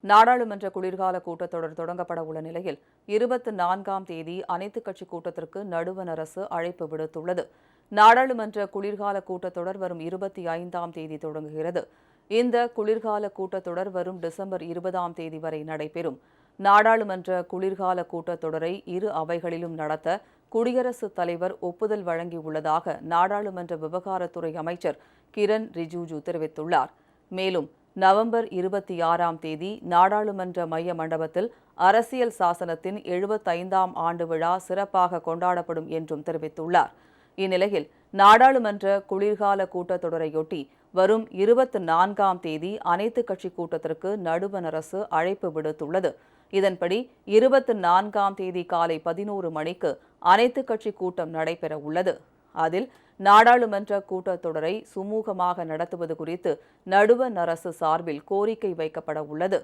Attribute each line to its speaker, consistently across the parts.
Speaker 1: நாடாளுமன்ற குளிர்கால கூட்டத்தொடர் தொடங்கப்பட உள்ள நிலையில் இருபத்தி நான்காம் தேதி அனைத்துக் கட்சி கூட்டத்திற்கு நடுவண் அரசு அழைப்பு விடுத்துள்ளது. நாடாளுமன்ற குளிர்கால கூட்டத்தொடர் வரும் இருபத்தி ஐந்தாம் தேதி தொடங்குகிறது. இந்த குளிர்கால கூட்டத்தொடர் வரும் டிசம்பர் இருபதாம் தேதி வரை நடைபெறும். நாடாளுமன்ற குளிர்கால கூட்டத்தொடரை இரு அவைகளிலும் நடத்த குடியரசுத் தலைவர் ஒப்புதல் வழங்கியுள்ளதாக நாடாளுமன்ற விவகாரத்துறை அமைச்சர் கிரண் ரிஜிஜு தெரிவித்துள்ளார். மேலும் நவம்பர் இருபத்தி ஆறாம் தேதி நாடாளுமன்ற மைய மண்டபத்தில் அரசியல் சாசனத்தின் எழுபத்தைந்தாம் ஆண்டு விழா சிறப்பாக கொண்டாடப்படும் என்றும் தெரிவித்துள்ளார். இந்நிலையில் நாடாளுமன்ற குளிர்கால கூட்டத்தொடரையொட்டி வரும் இருபத்தி நான்காம் தேதி அனைத்துக் கட்சி கூட்டத்திற்கு நடுவண் அரசு அழைப்பு விடுத்துள்ளது. இதன்படி இருபத்தி நான்காம் தேதி காலை பதினோரு மணிக்கு அனைத்துக் கட்சி கூட்டம் நடைபெற உள்ளது அதில் நாடாளுமன்ற கூட்டத்தொடரை சுமூகமாக நடத்துவது குறித்து நடுவண் அரசு சார்பில் கோரிக்கை வைக்கப்பட உள்ளது.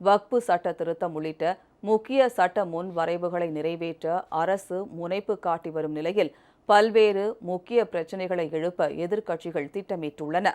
Speaker 1: வக்பு சட்ட திருத்தம் உள்ளிட்ட முக்கிய சட்ட முன் வரைவுகளை நிறைவேற்ற அரசு முனைப்பு காட்டி வரும் நிலையில் பல்வேறு முக்கிய பிரச்சினைகளை எழுப்ப எதிர்க்கட்சிகள் திட்டமிட்டுள்ளன.